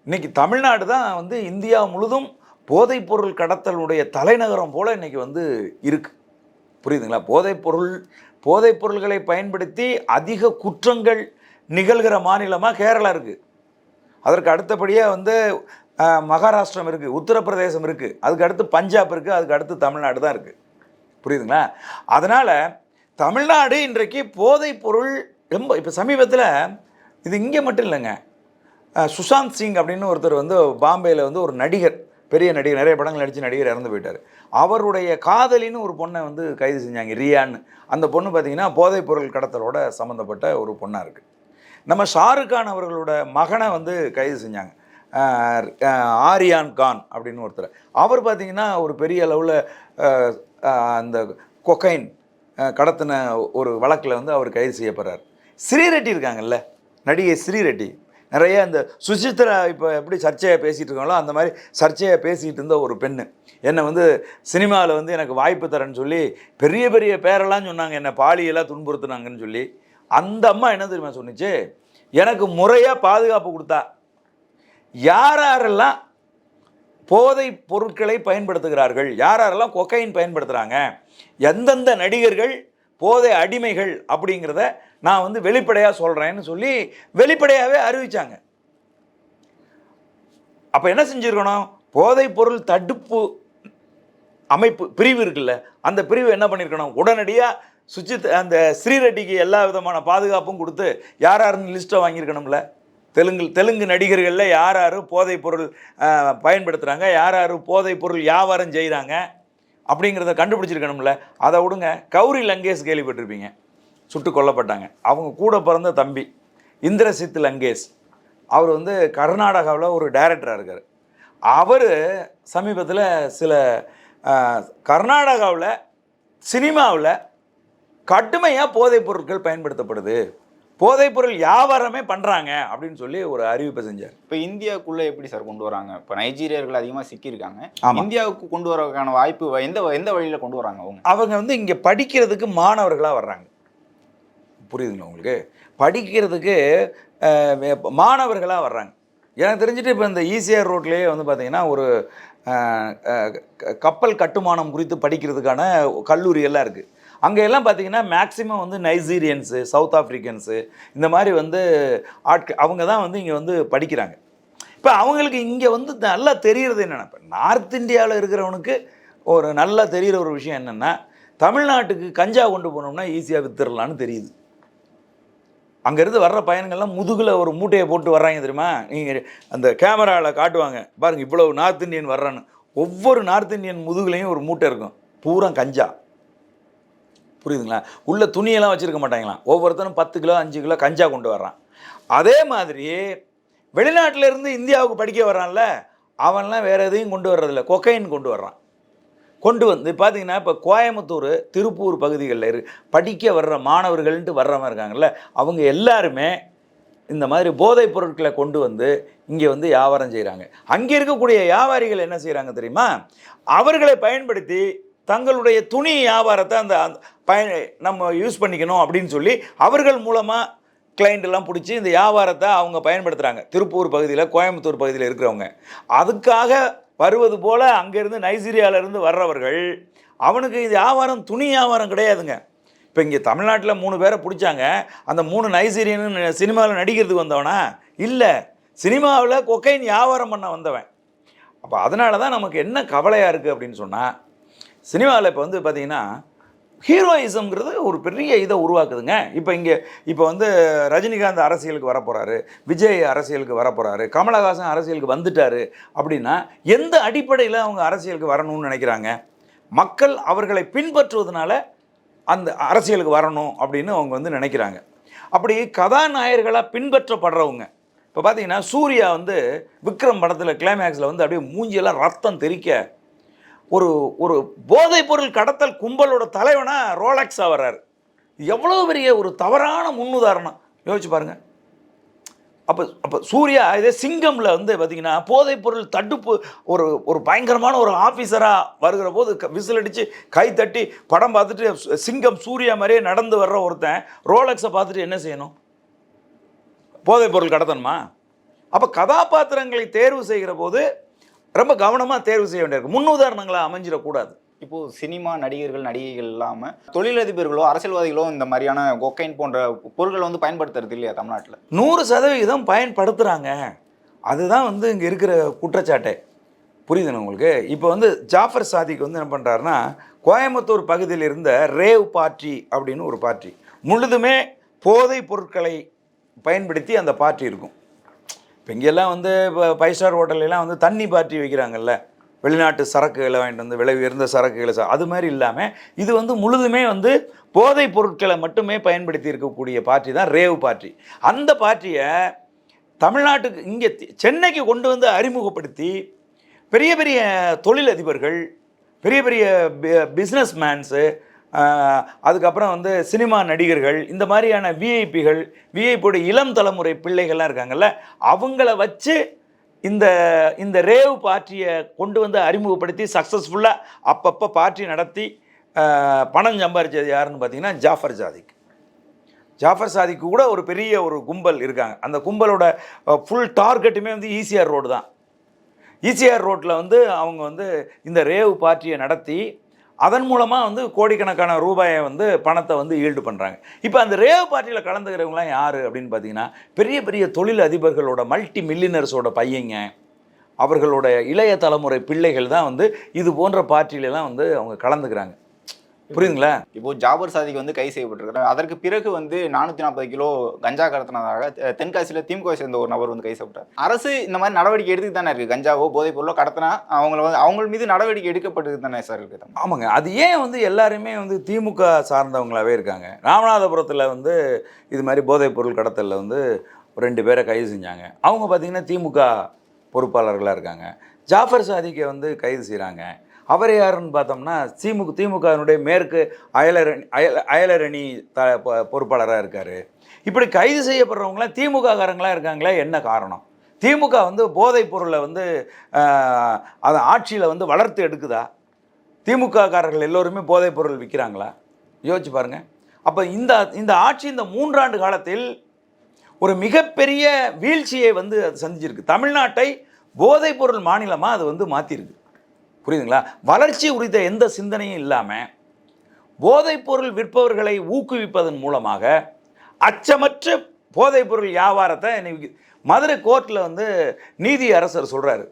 இன்றைக்கி தமிழ்நாடு தான் வந்து இந்தியா முழுதும் போதைப்பொருள் கடத்தலுடைய தலைநகரம் போல் இன்னைக்கு வந்து இருக்குது புரியுதுங்களா? போதைப்பொருள் போதைப்பொருள்களை பயன்படுத்தி அதிக குற்றங்கள் நிகழ்கிற மாநிலமாக கேரளா இருக்குது அதற்கு அடுத்தபடியாக வந்து மகாராஷ்டிரம் இருக்குது உத்தரப்பிரதேசம் இருக்குது அதுக்கு அடுத்து பஞ்சாப் இருக்குது அதுக்கு அடுத்து தமிழ்நாடு தான் இருக்குது புரியுதுங்களா? அதனால் தமிழ்நாடு இன்றைக்கு போதைப் பொருள் ரொம்ப இப்போ சமீபத்தில் இது இங்கே மட்டும் இல்லைங்க. சுஷாந்த் சிங் அப்படின்னு ஒருத்தர் வந்து பாம்பேயில் வந்து ஒரு நடிகர் பெரிய நடிகர் நிறைய படங்கள் நடித்து நடிகர் இறந்து போயிட்டார். அவருடைய காதலின்னு ஒரு பொண்ணை வந்து கைது செஞ்சாங்க ரியான்னு. அந்த பொண்ணு பார்த்தீங்கன்னா போதைப் பொருள் கடத்தலோட சம்மந்தப்பட்ட ஒரு பொண்ணாக இருக்குது நம்ம ஷாருக் கான் அவர்களோட மகனை வந்து கைது செஞ்சாங்க. ஆரியான் கான் அப்படின்னு ஒருத்தர். அவர் பார்த்தீங்கன்னா ஒரு பெரிய அளவில் அந்த கொக்கைன் கடத்தின ஒரு வழக்கில் வந்து அவர் கைது செய்யப்படுறார். ஸ்ரீரெட்டி இருக்காங்கல்ல? நடிகை ஸ்ரீரெட்டி. நிறைய இந்த சுசித்ரா இப்போ எப்படி சர்ச்சையாக பேசிகிட்டு இருக்காங்களோ அந்த மாதிரி சர்ச்சையாக பேசிகிட்டு இருந்த ஒரு பெண்ணு. என்னை வந்து சினிமாவில் வந்து எனக்கு வாய்ப்பு தரேன்னு சொல்லி பெரிய பெரிய பேரெல்லாம் சொன்னாங்க. என்னை பாலியெல்லாம் துன்புறுத்துனாங்கன்னு சொல்லி. அந்த அம்மா என்ன தெரியுமா சொன்னிச்சு? எனக்கு முறையாக பாதுகாப்பு கொடுத்தா. யார் யாரெல்லாம் போதை பொருட்களை பயன்படுத்துகிறார்கள். யார் யாரெல்லாம் கொக்கைன் பயன்படுத்துகிறாங்க எந்தெந்த நடிகர்கள் போதை அடிமைகள் அப்படிங்கிறத நான் வந்து வெளிப்படையாக சொல்கிறேன்னு சொல்லி வெளிப்படையாகவே அறிவித்தாங்க அப்போ என்ன செஞ்சுருக்கணும்? போதைப் பொருள் தடுப்பு அமைப்பு பிரிவு இருக்குல்ல அந்த பிரிவு என்ன பண்ணியிருக்கணும் உடனடியாக சுச்சித் அந்த ஸ்ரீரெட்டிக்கு எல்லா விதமான பாதுகாப்பும் கொடுத்து யார் யாருன்னு லிஸ்ட்டை வாங்கியிருக்கணும்ல? தெலுங்கு தெலுங்கு நடிகர்களில் யார் யார் போதைப் பொருள் பயன்படுத்துகிறாங்க யார் யார் போதைப் பொருள் வியாபாரம் செய்கிறாங்க அப்படிங்கிறத கண்டுபிடிச்சிருக்கணும்ல. அதை விடுங்க. கௌரி லங்கேஷ் கேள்விப்பட்டிருப்பீங்க. சுட்டு கொல்லப்பட்டாங்க. அவங்க கூட பிறந்த தம்பி இந்திரசித் லங்கேஷ். அவர் வந்து கர்நாடகாவில் ஒரு டைரக்டராக இருக்கார். அவர் சமீபத்தில் சில கர்நாடகாவில் சினிமாவில் கடுமையாக போதைப் பொருட்கள் பயன்படுத்தப்படுது. போதைப் பொருள் வியாபாரமே பண்ணுறாங்க அப்படின்னு சொல்லி ஒரு அறிவிப்பை செஞ்சார். இப்போ இந்தியாவுக்குள்ள எப்படி சார் கொண்டு வராங்க? இப்போ நைஜீரியர்கள் அதிகமாக சிக்கியிருக்காங்க. இந்தியாவுக்கு கொண்டு வரதுக்கான வாய்ப்பு எந்த எந்த வழியில கொண்டு வராங்க அவங்க? அவங்க வந்து இங்கே படிக்கிறதுக்கு மாணவர்களாக வர்றாங்க. புரியுதுங்களா உங்களுக்கு? படிக்கிறதுக்கு மாணவர்களாக வர்றாங்க. எனக்கு தெரிஞ்சுட்டு இப்போ இந்த ஈசிஆர் ரோட்லேயே வந்து பார்த்தீங்கன்னா ஒரு கப்பல் கட்டுமானம் குறித்து படிக்கிறதுக்கான கல்லூரி எல்லாம் இருக்குது அங்கே எல்லாம் பார்த்தீங்கன்னா மேக்ஸிமம் வந்து நைஜீரியன்ஸு சவுத் ஆஃப்ரிக்கன்ஸு இந்த மாதிரி வந்து ஆட்கள் அவங்க தான் வந்து இங்கே வந்து படிக்கிறாங்க. இப்போ அவங்களுக்கு இங்கே வந்து நல்லா தெரிகிறது என்னென்னா இப்போ நார்த் இந்தியாவில் இருக்கிறவனுக்கு ஒரு நல்லா தெரிகிற ஒரு விஷயம் என்னென்னா தமிழ்நாட்டுக்கு கஞ்சா கொண்டு போனோம்னா ஈஸியாக வித்துடலான்னு தெரியுது. அங்கேருந்து வர்ற பயணங்கள்லாம் முதுகில் ஒரு மூட்டையை போட்டு வர்றாங்க தெரியுமா? நீங்கள் அந்த கேமராவில் காட்டுவாங்க. பாருங்கள் இவ்வளவு நார்த் இந்தியன் வர்றான்னு. ஒவ்வொரு நார்த் இந்தியன் முதுகுலையும் ஒரு மூட்டை இருக்கும். பூரா கஞ்சா. புரியுதுங்களா? உள்ள துணியெல்லாம் வச்சுருக்க மாட்டாங்களாம். ஒவ்வொருத்தரும் பத்து கிலோ அஞ்சு கிலோ கஞ்சா கொண்டு வர்றான். அதே மாதிரி வெளிநாட்டிலேருந்து இந்தியாவுக்கு படிக்க வர்றான்ல அவன்லாம் வேறு எதையும் கொண்டு வர்றதில்ல. கொக்கைன் கொண்டு வர்றான். கொண்டு வந்து பார்த்தீங்கன்னா இப்போ கோயம்புத்தூர் திருப்பூர் பகுதிகளில் இரு படிக்க வர்ற மாணவர்கள்ன்ட்டு வர்றவங்க இருக்காங்கல்ல அவங்க எல்லாருமே இந்த மாதிரி போதைப் பொருட்களை கொண்டு வந்து இங்கே வந்து வியாபாரம் செய்கிறாங்க அங்கே இருக்கக்கூடிய வியாபாரிகள் என்ன செய்கிறாங்க தெரியுமா? அவர்களை பயன்படுத்தி தங்களுடைய துணி வியாபாரத்தை அந்த அந்த பயன் நம்ம யூஸ் பண்ணிக்கணும் அப்படின்னு சொல்லி அவர்கள் மூலமாக கிளைண்ட் எல்லாம் பிடிச்சி இந்த வியாபாரத்தை அவங்க பயன்படுத்துகிறாங்க திருப்பூர் பகுதியில் கோயம்புத்தூர் பகுதியில் இருக்கிறவங்க. அதுக்காக வருவது போல் அங்கேருந்து நைஜீரியாவிலேருந்து வர்றவர்கள் அவனுக்கு இது வியாபாரம் துணி வியாபாரம் கிடையாதுங்க. இப்போ இங்கே தமிழ்நாட்டில் மூணு பேரை பிடிச்சாங்க. அந்த மூணு நைஜீரியனு சினிமாவில் நடிக்கிறதுக்கு வந்தவனா? இல்லை. சினிமாவில் கொக்கைன் வியாபாரம் பண்ண வந்தவன். அப்போ அதனால தான் நமக்கு என்ன கவலையாக இருக்குது அப்படின்னு சொன்னால் சினிமாவில் இப்போ வந்து பார்த்தீங்கன்னா ஹீரோயிசம்ங்கிறது ஒரு பெரிய இதை உருவாக்குதுங்க. இப்போ இங்கே இப்போ வந்து ரஜினிகாந்த் அரசியலுக்கு வரப்போகிறாரு விஜய் அரசியலுக்கு வரப்போகிறாரு கமலஹாசன் அரசியலுக்கு வந்துட்டாரு அப்படின்னா எந்த அடிப்படையில் அவங்க அரசியலுக்கு வரணும்னு நினைக்கிறாங்க? மக்கள் அவர்களை பின்பற்றுவதனால அந்த அரசியலுக்கு வரணும் அப்படின்னு அவங்க வந்து நினைக்கிறாங்க. அப்படி கதாநாயகர்களாக பின்பற்றப்படுறவங்க இப்போ பார்த்தீங்கன்னா சூர்யா வந்து விக்ரம் படத்தில் கிளைமேக்ஸில் வந்து அப்படியே மூஞ்சியெல்லாம் ரத்தம் தெறிக்க ஒரு ஒரு போதைப் பொருள் கடத்தல் கும்பலோட தலைவனாக ரோலக்ஸாக வர்றாரு எவ்வளோ பெரிய ஒரு தவறான முன்னுதாரணம். யோசிச்சு பாருங்கள் அப்போ அப்போ சூர்யா இதே சிங்கமில் வந்து பார்த்திங்கன்னா போதைப் பொருள் தடுப்பு ஒரு ஒரு பயங்கரமான ஒரு ஆஃபீஸராக வருகிற போது க- விசில் அடித்து கை தட்டி படம் பார்த்துட்டு சிங்கம் சூர்யா மாதிரியே நடந்து வர்ற ஒருத்தன் ரோலக்ஸை பார்த்துட்டு என்ன செய்யணும்? போதைப் பொருள் கடத்தணுமா? அப்போ கதாபாத்திரங்களை தேர்வு செய்கிற போது ரொம்ப கவனமாக தேர்வு செய்ய வேண்டியிருக்கு. முன்னுதாரணங்களாக அமைஞ்சிடக்கூடாது. இப்போ சினிமா நடிகர்கள் நடிகைகள் இல்லாம தொழிலதிபர்களோ அரசியல்வாதிகளோ இந்த மாதிரியான கொக்கைன் போன்ற பொருட்களை வந்து பயன்படுத்துறது இல்லையா தமிழ்நாட்டுல? நூறு சதவிகிதம் பயன்படுத்துகிறாங்க அதுதான் வந்து இங்கே இருக்கிற குற்றச்சாட்டே. புரியுதுண்ணா உங்களுக்கு? இப்போ வந்து ஜாஃபர் சாதிக் வந்து என்ன பண்ணுறாருன்னா கோயம்புத்தூர் பகுதியில் இருந்த ரேவ் பார்ட்டி அப்படின்னு ஒரு பார்ட்டி முழுதுமே போதைப் பொருட்களை பயன்படுத்தி அந்த பார்ட்டி இருக்கும். இப்போ இங்கெல்லாம் வந்து இப்போ ஃபைவ் ஸ்டார் ஹோட்டல்லாம் வந்து தண்ணி பார்ட்டி வைக்கிறாங்கல்ல. வெளிநாட்டு சரக்குகளை வாங்கிட்டு வந்து விலை உயர்ந்த சரக்குகளை அது மாதிரி இல்லாமல் இது வந்து முழுதுமே வந்து போதைப் பொருட்களை மட்டுமே பயன்படுத்தி இருக்கக்கூடிய பார்ட்டி தான் ரேவ் பார்ட்டி அந்த பார்ட்டியை தமிழ்நாட்டுக்கு இங்கே சென்னைக்கு கொண்டு வந்து அறிமுகப்படுத்தி பெரிய பெரிய தொழிலதிபர்கள் பெரிய பெரிய பிஸ்னஸ் மேன்ஸு அதுக்கப்புறம் வந்து சினிமா நடிகர்கள் இந்த மாதிரியான விஐபிகள் விஐபியோட இளம் தலைமுறை பிள்ளைகள்லாம் இருக்காங்கல்ல அவங்கள வச்சு இந்த இந்த ரேவ் பார்ட்டியை கொண்டு வந்து அறிமுகப்படுத்தி சக்ஸஸ்ஃபுல்லாக அப்பப்போ பார்ட்டி நடத்தி பணம் சம்பாரிச்சது யாருன்னு பார்த்தீங்கன்னா ஜாஃபர் ஜாதிக் ஜாஃபர் சாதிக்கு கூட ஒரு பெரிய ஒரு கும்பல் இருக்காங்க. அந்த கும்பலோட ஃபுல் டார்கெட்டுமே வந்து ஈசிஆர் ரோடு தான். ஈசிஆர் ரோட்டில் வந்து அவங்க வந்து இந்த ரேவ் பார்ட்டியை நடத்தி அதன் மூலமாக வந்து கோடிக்கணக்கான ரூபாயை வந்து பணத்தை வந்து ஈல்டு பண்ணுறாங்க இப்போ அந்த ரேவ் பார்ட்டியில் கலந்துக்கிறவங்களாம் யார் அப்படின்னு பார்த்தீங்கன்னா பெரிய பெரிய தொழில் அதிபர்களோட மல்டி மில்லினர்ஸோட பையங்க. அவர்களோட இளைய தலைமுறை பிள்ளைகள் தான் வந்து இது போன்ற பார்ட்டியிலலாம் வந்து அவங்க கலந்துக்கிறாங்க. புரியுதுங்களா? இப்போ ஜாபர் சாதிக்கு வந்து கைது செய்யப்பட்டிருக்காரு அதற்கு பிறகு வந்து நானூற்றி நாற்பது கிலோ கஞ்சா கடத்தினதாக தென்காசியில் திமுக சேர்ந்த ஒரு நபர் வந்து கைது செய்யப்பட்டார். அரசு இந்த மாதிரி நடவடிக்கை எடுத்துட்டு தானே இருக்கு? கஞ்சாவோ போதைப் பொருளோ கடத்தினா அவங்கள வந்து அவங்க மீது நடவடிக்கை எடுக்கப்பட்டு தானே சார் இருக்கு? ஆமாங்க. அது ஏன் வந்து எல்லாருமே வந்து திமுக சார்ந்தவங்களாவே இருக்காங்க? ராமநாதபுரத்தில் வந்து இது மாதிரி போதைப் பொருள் கடத்தலில் வந்து ரெண்டு பேரை கைது செஞ்சாங்க. அவங்க பார்த்திங்கன்னா திமுக பொறுப்பாளர்களாக இருக்காங்க. ஜாஃபர் சாதிக்கை வந்து கைது செய்கிறாங்க அவர் யாருன்னு பார்த்தோம்னா திமுக திமுகவினுடைய மேற்கு அயலரணி அயல அயலரணி த பொறுப்பாளராக இருக்கார். இப்படி கைது செய்யப்படுறவங்களாம் திமுக காரங்களாக இருக்காங்களா என்ன காரணம்? திமுக வந்து போதைப் பொருளை வந்து அதை ஆட்சியில் வந்து வளர்த்து எடுக்குதா? திமுககாரர்கள் எல்லோருமே போதைப் பொருள் விற்கிறாங்களா யோசிச்சு பாருங்கள் அப்போ இந்த இந்த ஆட்சி இந்த மூன்றாண்டு காலத்தில் ஒரு மிகப்பெரிய வீழ்ச்சியை வந்து அது சந்திச்சிருக்கு. தமிழ்நாட்டை போதைப் பொருள் மாநிலமாக அது வந்து மாற்றிருக்கு புரியுதுங்களா? வளர்ச்சி குறித்த எந்த சிந்தனையும் இல்லாமல் போதைப்பொருள் விற்பவர்களை ஊக்குவிப்பதன் மூலமாக அச்சமற்ற போதைப்பொருள் வியாபாரத்தை இன்னைக்கு மதுரை கோர்ட்டில் வந்து நீதி அரசர் சொல்கிறாரு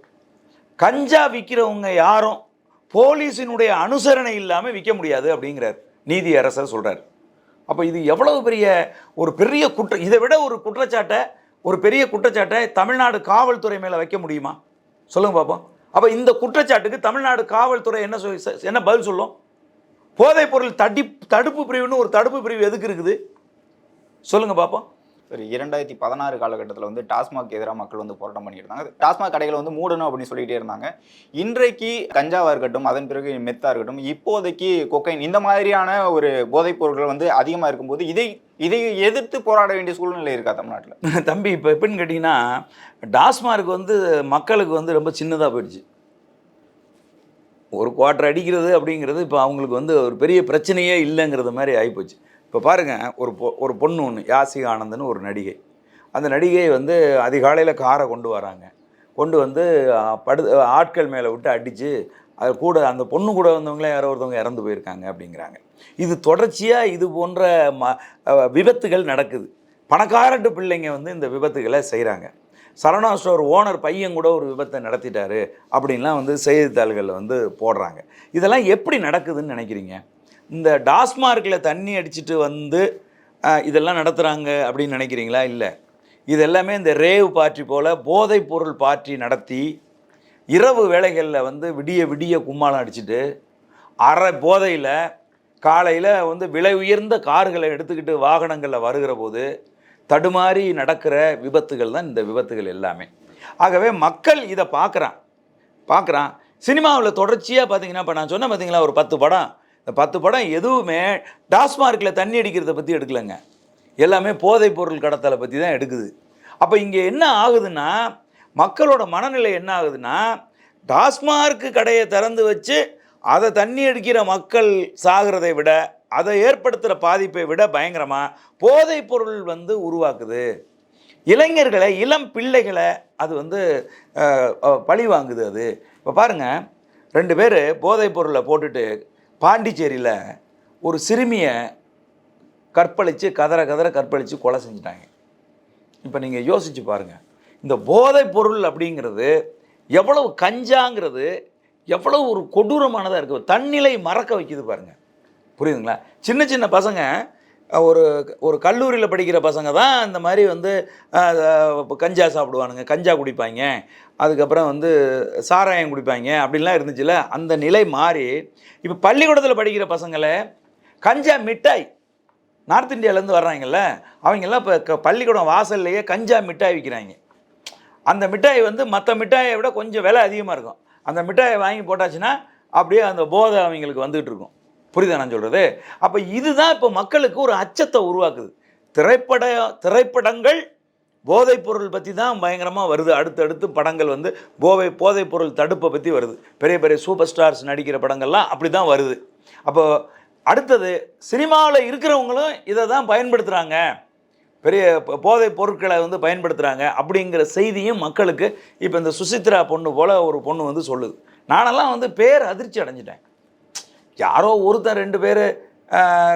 கஞ்சா விற்கிறவங்க யாரும் போலீஸினுடைய அனுசரணை இல்லாமல் விற்க முடியாது அப்படிங்கிறார் நீதி அரசர் சொல்கிறார் அப்போ இது எவ்வளவு பெரிய ஒரு பெரிய குற்ற இதை விட ஒரு குற்றச்சாட்டை ஒரு பெரிய குற்றச்சாட்டை தமிழ்நாடு காவல்துறை மேலே வைக்க முடியுமா? சொல்லுங்கள் பார்ப்போம் அப்போ இந்த குற்றச்சாட்டுக்கு தமிழ்நாடு காவல்துறை என்ன சொல் என்ன பதில் சொல்லும்? போதைப் பொருள் தடி தடுப்பு பிரிவுன்னு ஒரு தடுப்பு பிரிவு எதுக்கு இருக்குது? சொல்லுங்கள் பார்ப்போம் சரி இரண்டாயிரத்தி பதினாறு காலகட்டத்தில் வந்து டாஸ்மாக் எதிராக மக்கள் வந்து போராட்டம் பண்ணிட்டு இருந்தாங்க டாஸ்மாக் கடைகளை வந்து மூடணும் அப்படின்னு சொல்லிகிட்டே இருந்தாங்க. இன்றைக்கு கஞ்சாவாக இருக்கட்டும் அதன் பிறகு மெத்தாக இருக்கட்டும் இப்போதைக்கு கொக்கைன் இந்த மாதிரியான ஒரு போதைப் பொருட்கள் வந்து அதிகமாக இருக்கும்போது இதை இதையும் எதிர்த்து போராட வேண்டிய சூழ்நிலை இருக்கா தமிழ்நாட்டில்? தம்பி இப்போ எப்படின்னு கேட்டிங்கன்னா டாஸ்மார்க் வந்து மக்களுக்கு வந்து ரொம்ப சின்னதாக போயிடுச்சு. ஒரு குவார்டர் அடிக்கிறது அப்படிங்கிறது இப்போ அவங்களுக்கு வந்து ஒரு பெரிய பிரச்சனையே இல்லைங்கிறது மாதிரி ஆகிப்போச்சு இப்போ பாருங்கள் ஒரு பொ ஒரு பொண்ணு ஒன்று யாசி ஆனந்தன்னு ஒரு நடிகை. அந்த நடிகை வந்து அதிகாலையில் காரை கொண்டு வராங்க. கொண்டு வந்து படு ஆட்கள் மேலே விட்டு அடித்து அது கூட அந்த பொண்ணு கூட வந்தவங்களே யாரோ ஒருத்தவங்க இறந்து போயிருக்காங்க அப்படிங்கிறாங்க. இது தொடர்ச்சியாக இது போன்ற ம விபத்துகள் நடக்குது. பணக்காரட்டு பிள்ளைங்க வந்து இந்த விபத்துகளை செய்கிறாங்க சரணா ஸ்டோர் ஓனர் பையன் கூட ஒரு விபத்தை நடத்திட்டாரு அப்படின்லாம் வந்து செய்தித்தாள்களில் வந்து போடுறாங்க. இதெல்லாம் எப்படி நடக்குதுன்னு நினைக்கிறீங்க? இந்த டாஸ்மார்க்கில் தண்ணி அடிச்சுட்டு வந்து இதெல்லாம் நடத்துகிறாங்க அப்படின்னு நினைக்கிறீங்களா? இல்லை. இது எல்லாமே இந்த ரேவ் பார்ட்டி போல் போதைப் பொருள் பார்ட்டி நடத்தி இரவு வேளைகளில் வந்து விடிய விடிய கும்மாளம் அடிச்சிட்டு அரை போதையில் காலையில் வந்து விலை உயர்ந்த கார்களை எடுத்துக்கிட்டு வாகனங்களில் வருகிற போது தடுமாறி நடக்கிற விபத்துகள் தான் இந்த விபத்துகள் எல்லாமே. ஆகவே மக்கள் இதை பார்க்குறான் பார்க்குறான் சினிமாவில் தொடர்ச்சியாக பார்த்தீங்கன்னா இப்போ நான் சொன்னேன் பார்த்தீங்களா ஒரு பத்து படம். இந்த பத்து படம் எதுவுமே டாஸ்மார்க்கில் தண்ணி அடிக்கிறத பற்றி எடுக்கலைங்க. எல்லாமே போதைப் பொருள் கடத்தலை பற்றி தான் எடுக்குது. அப்போ இங்கே என்ன ஆகுதுன்னா மக்களோட மனநிலை என்ன ஆகுதுன்னா டாஸ்மார்க்கு கடையை திறந்து வச்சு அதை தண்ணி அடிக்கிற மக்கள் சாகிறதை விட அதை ஏற்படுத்துகிற பாதிப்பை விட பயங்கரமாக போதைப் பொருள் வந்து உருவாக்குது. இளைஞர்களை இளம் பிள்ளைகளை அது வந்து பழி வாங்குது அது. இப்போ பாருங்கள் ரெண்டு பேர் போதைப் பொருளை போட்டுட்டு பாண்டிச்சேரியில் ஒரு சிறுமியை கற்பழித்து கதற கதற கற்பழித்து கொலை செஞ்சிட்டாங்க. இப்போ நீங்கள் யோசிச்சு பாருங்கள் இந்த போதைப் பொருள் அப்படிங்கிறது எவ்வளவு கஞ்சாங்கிறது எவ்வளவு ஒரு கொடூரமானதாக இருக்குது தன்னிலை மறக்க வைக்குது பாருங்கள் புரியுதுங்களா? சின்ன சின்ன பசங்க ஒரு ஒரு கல்லூரியில் படிக்கிற பசங்க தான் இந்த மாதிரி வந்து கஞ்சா சாப்பிடுவானுங்க. கஞ்சா குடிப்பாங்க. அதுக்கப்புறம் வந்து சாராயம் குடிப்பாங்க. அப்படின்லாம் இருந்துச்சுல்ல? அந்த நிலை மாறி இப்போ பள்ளிக்கூடத்தில் படிக்கிற பசங்களை கஞ்சா மிட்டாய் நார்த் இந்தியாவிலேருந்து வர்றாங்கல்ல? அவங்கெல்லாம் இப்போ பள்ளிக்கூடம் வாசல்லையே கஞ்சா மிட்டாய் விற்கிறாங்க அந்த மிட்டாய் வந்து மற்ற மிட்டாயை விட கொஞ்சம் விலை அதிகமாக இருக்கும். அந்த மிட்டாயை வாங்கி போட்டாச்சுன்னா அப்படியே அந்த போதை அவங்களுக்கு வந்துகிட்டு இருக்கும். புரியுதா நான் சொல்கிறது அப்போ இதுதான் இப்போ மக்களுக்கு ஒரு அச்சத்தை உருவாக்குது. திரைப்பட திரைப்படங்கள் போதைப்பொருள் பற்றி தான் பயங்கரமாக வருது. அடுத்தடுத்து படங்கள் வந்து போதை போதைப்பொருள் தடுப்பை பற்றி வருது. பெரிய பெரிய சூப்பர் ஸ்டார்ஸ் நடிக்கிற படங்கள்லாம் அப்படி தான் வருது. அப்போ அடுத்தது சினிமாவில் இருக்கிறவங்களும் இதை தான் பயன்படுத்துகிறாங்க பெரிய போதைப் பொருட்களை வந்து பயன்படுத்துகிறாங்க அப்படிங்கிற செய்தியும் மக்களுக்கு இப்போ இந்த சுசித்ரா பொண்ணு போல் ஒரு பொண்ணு வந்து சொல்லுது. நானெல்லாம் வந்து பேர் அதிர்ச்சி அடைஞ்சிட்டேன். யாரோ ஒருத்தன் ரெண்டு பேர்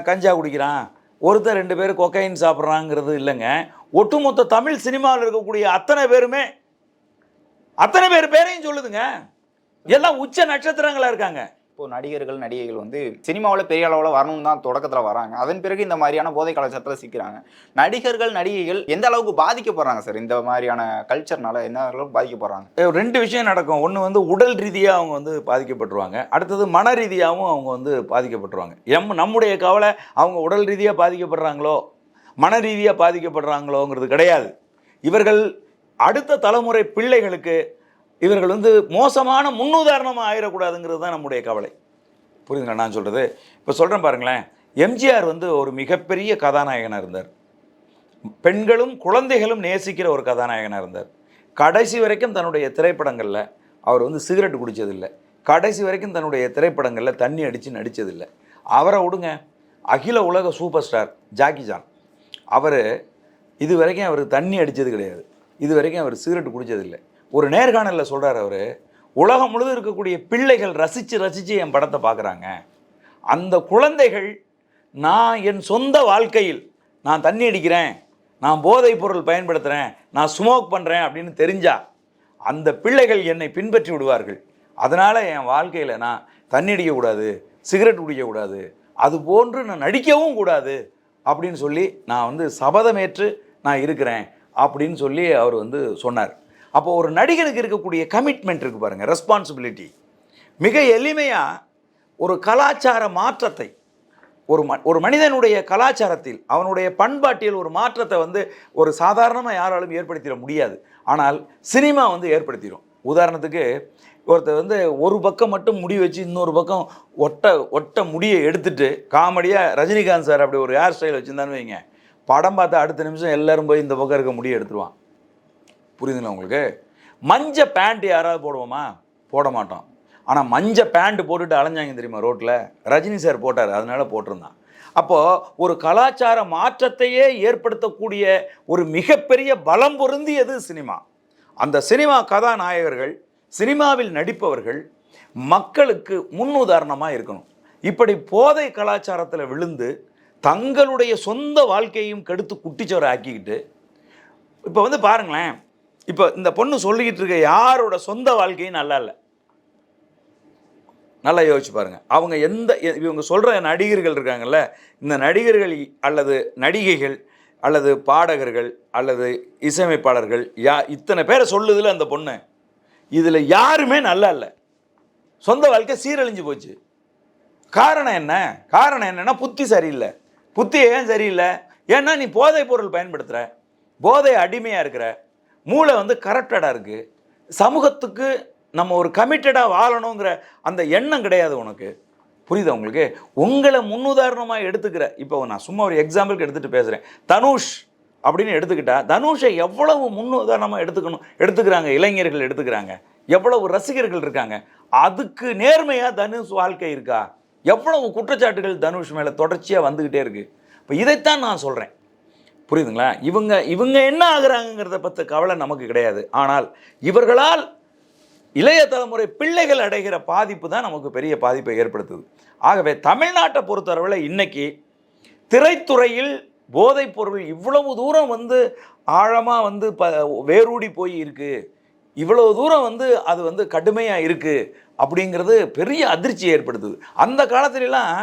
கஞ்சா குடிக்கிறான். ஒருத்தன் ரெண்டு பேர் கொக்கைன் சாப்பிட்றாங்கிறது இல்லைங்க. ஒட்டுமொத்த தமிழ் சினிமாவில் இருக்கக்கூடிய அத்தனை பேருமே அத்தனை பேர் பேரையும் சொல்லுதுங்க. எல்லாம் உச்ச நட்சத்திரங்களாக இருக்காங்க. இப்போ நடிகர்கள் நடிகைகள் வந்து சினிமாவில் பெரிய அளவில் வரணும்னு தான் தொடக்கத்தில் வராங்க. அதன் பிறகு இந்த மாதிரியான போதை கலாச்சாரத்தில் சிக்கிறாங்க. நடிகர்கள் நடிகைகள் எந்த அளவுக்கு பாதிக்கப்படுறாங்க சார்? இந்த மாதிரியான கல்ச்சர்னால என்ன அளவுக்கு பாதிக்கப்படுறாங்க? ரெண்டு விஷயம் நடக்கும். ஒன்று வந்து உடல் ரீதியாக அவங்க வந்து பாதிக்கப்பட்டுருவாங்க. அடுத்தது மன ரீதியாகவும் அவங்க வந்து பாதிக்கப்பட்டுருவாங்க. எம் நம்முடைய கவலை அவங்க உடல் ரீதியாக பாதிக்கப்படுறாங்களோ மன ரீதியாக பாதிக்கப்படுறாங்களோங்கிறது கிடையாது. இவர்கள் அடுத்த தலைமுறை பிள்ளைகளுக்கு இவர்கள் வந்து மோசமான முன்னுதாரணமாக ஆயிடக்கூடாதுங்கிறது தான் நம்முடைய கவலை. புரியுதுங்களா? நான் சொல்கிறது இப்போ சொல்கிறேன் பாருங்களேன். எம்ஜிஆர் வந்து ஒரு மிகப்பெரிய கதாநாயகனாக இருந்தார். பெண்களும் குழந்தைகளும் நேசிக்கிற ஒரு கதாநாயகனாக இருந்தார். கடைசி வரைக்கும் தன்னுடைய திரைப்படங்களில் அவர் வந்து சிகரெட் குடித்ததில்லை கடைசி வரைக்கும் தன்னுடைய திரைப்படங்களில் தண்ணி அடித்து நடித்ததில்லை அவரை விடுங்க. அகில உலக சூப்பர் ஸ்டார் ஜாக்கி ஜான். அவர் இது வரைக்கும் அவர் தண்ணி அடித்தது கிடையாது. இது வரைக்கும் அவர் சிகரெட் குடித்ததில்லை ஒரு நேர்காணலில் சொல்கிறார் அவர் உலகம் முழுதும் இருக்கக்கூடிய பிள்ளைகள் ரசித்து ரசித்து என் படத்தை பார்க்குறாங்க அந்த குழந்தைகள் நான் என் சொந்த வாழ்க்கையில் நான் தண்ணி அடிக்கிறேன் நான் போதைப் பொருள் பயன்படுத்துகிறேன் நான் ஸ்மோக் பண்ணுறேன் அப்படின்னு தெரிஞ்சா அந்த பிள்ளைகள் என்னை பின்பற்றி விடுவார்கள். அதனால் என் வாழ்க்கையில் நான் தண்ணி அடிக்கக்கூடாது சிகரெட் குடிக்கக்கூடாது அது போன்று நான் நடிக்கவும் கூடாது அப்படின்னு சொல்லி நான் வந்து சபதமேற்று நான் இருக்கிறேன் அப்படின்னு சொல்லி அவர் வந்து சொன்னார். அப்போ ஒரு நடிகனுக்கு இருக்கக்கூடிய கமிட்மெண்ட் இருக்குது பாருங்கள் ரெஸ்பான்சிபிலிட்டி மிக எளிமையாக ஒரு கலாச்சார மாற்றத்தை ஒரு ம ஒரு மனிதனுடைய கலாச்சாரத்தில் அவனுடைய பண்பாட்டில் ஒரு மாற்றத்தை வந்து ஒரு சாதாரணமாக யாராலும் ஏற்படுத்திட முடியாது. ஆனால் சினிமா வந்து ஏற்படுத்திடும் உதாரணத்துக்கு ஒருத்தர் வந்து ஒரு பக்கம் மட்டும் முடி வச்சு இன்னொரு பக்கம் ஒட்ட ஒட்ட முடியை எடுத்துட்டு காமெடியாக ரஜினிகாந்த் சார் அப்படி ஒரு ஹேர் ஸ்டைல் வச்சுருந்தான்னு வைங்க. படம் பார்த்தா அடுத்த நிமிஷம் எல்லோரும் போய் இந்த பக்கம் இருக்க முடியை எடுத்துருவான். புரியுதுங்களா உங்களுக்கு? மஞ்ச பேண்ட் யாராவது போடுவோமா? போட மாட்டோம். ஆனால் மஞ்ச பேண்ட் போட்டுட்டு அலைஞ்சாங்க தெரியுமா ரோட்டில் ரஜினி சார் போட்டார் அதனால போட்டிருந்தான். அப்போது ஒரு கலாச்சார மாற்றத்தையே ஏற்படுத்தக்கூடிய ஒரு மிகப்பெரிய பலம் பொருந்தியது சினிமா. அந்த சினிமா கதாநாயகர்கள் சினிமாவில் நடிப்பவர்கள் மக்களுக்கு முன்னுதாரணமாக இருக்கணும். இப்படி போதை கலாச்சாரத்தில் விழுந்து தங்களுடைய சொந்த வாழ்க்கையும் கெடுத்து குட்டிச்சவரை ஆக்கிக்கிட்டு இப்போ வந்து பாருங்களேன் இப்போ இந்த பொண்ணு சொல்லிக்கிட்டு இருக்க யாரோட சொந்த வாழ்க்கையும் நல்லா இல்லை. நல்லா யோசிச்சு பாருங்கள் அவங்க எந்த எ- இவங்க சொல்கிற நடிகர்கள் இருக்காங்கல்ல இந்த நடிகர்கள் அல்லது நடிகைகள் அல்லது பாடகர்கள் அல்லது இசையமைப்பாளர்கள் யா இத்தனை பேரை சொல்லுதில்ல அந்த பொண்ணு. இதில் யாருமே நல்லா இல்லை. சொந்த வாழ்க்கை சீரழிஞ்சு போச்சு. காரணம் என்ன? காரணம் என்னென்னா புத்தி சரியில்லை. புத்தி ஏன் சரியில்லை? ஏன்னா நீ போதைப் பொருள் பயன்படுத்துகிற போதை அடிமையாக இருக்கிற. மூளை வந்து கரப்டடாக இருக்குது சமூகத்துக்கு நம்ம ஒரு கமிட்டடாக வாழணுங்கிற அந்த எண்ணம் கிடையாது உனக்கு. புரியுதா உங்களுக்கு? உங்களை முன்னுதாரணமாக எடுத்துக்கிற இப்போ நான் சும்மா ஒரு எக்ஸாம்பிளுக்கு எடுத்துகிட்டு பேசுகிறேன் தனுஷ் அப்படின்னு எடுத்துக்கிட்டா தனுஷை எவ்வளவு முன்னுதாரணமாக எடுத்துக்கணும் எடுத்துக்கிறாங்க இளைஞர்கள் எடுத்துக்கிறாங்க. எவ்வளவு ரசிகர்கள் இருக்காங்க. அதுக்கு நேர்மையாக தனுஷ் வாழ்க்கை இருக்கா? எவ்வளவு குற்றச்சாட்டுகள் தனுஷ் மேலே தொடர்ச்சியாக வந்துக்கிட்டே இருக்குது இப்போ இதைத்தான் நான் சொல்கிறேன் புரியுதுங்களா? இவங்க இவங்க என்ன ஆகுறாங்கிறத பற்றி கவலை நமக்கு கிடையாது. ஆனால் இவர்களால் இளைய தலைமுறை பிள்ளைகள் அடைகிற பாதிப்பு தான் நமக்கு பெரிய பாதிப்பை ஏற்படுத்துது. ஆகவே தமிழ்நாட்டை பொறுத்தளவில் இன்றைக்கி திரைத்துறையில் போதைப் பொருள் இவ்வளவு தூரம் வந்து ஆழமாக வந்து ப வேரூடி போய் இருக்குது இவ்வளோ தூரம் வந்து அது வந்து கடுமையாக இருக்குது அப்படிங்கிறது பெரிய அதிர்ச்சி ஏற்படுத்துது. அந்த காலத்துலலாம்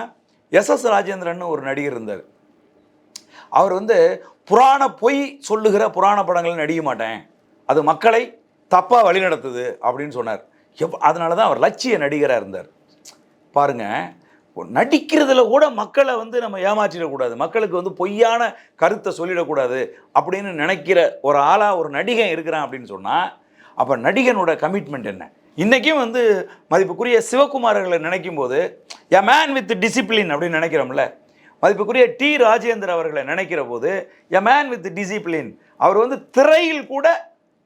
எஸ்எஸ் ராஜேந்திரன் ஒரு நடிகர் இருந்தார். அவர் வந்து புராண பொய் சொல்லுகிற புராண படங்கள் நடிக்க மாட்டேன். அது மக்களை தப்பாக வழிநடத்துது அப்படின்னு சொன்னார். எவ் அதனால தான் அவர் லட்சிய நடிகராக இருந்தார். பாருங்க நடிக்கிறதுல கூட மக்களை வந்து நம்ம ஏமாற்றிடக்கூடாது. மக்களுக்கு வந்து பொய்யான கருத்தை சொல்லிடக்கூடாது அப்படின்னு நினைக்கிற ஒரு ஆளாக ஒரு நடிகன் இருக்கிறான் அப்படின்னு சொன்னால் அப்போ நடிகனோட கமிட்மெண்ட் என்ன? இன்றைக்கும் வந்து மதிப்புக்குரிய சிவகுமாரர்களை நினைக்கும் போது எ மேன் வித் டிசிப்ளின் அப்படின்னு நினைக்கிறோம்ல மதிப்புக்குரிய டி ராஜேந்தர் அவர்களை நினைக்கிற போது எ மேன் வித் டிசிப்ளின் அவர் வந்து திரையில் கூட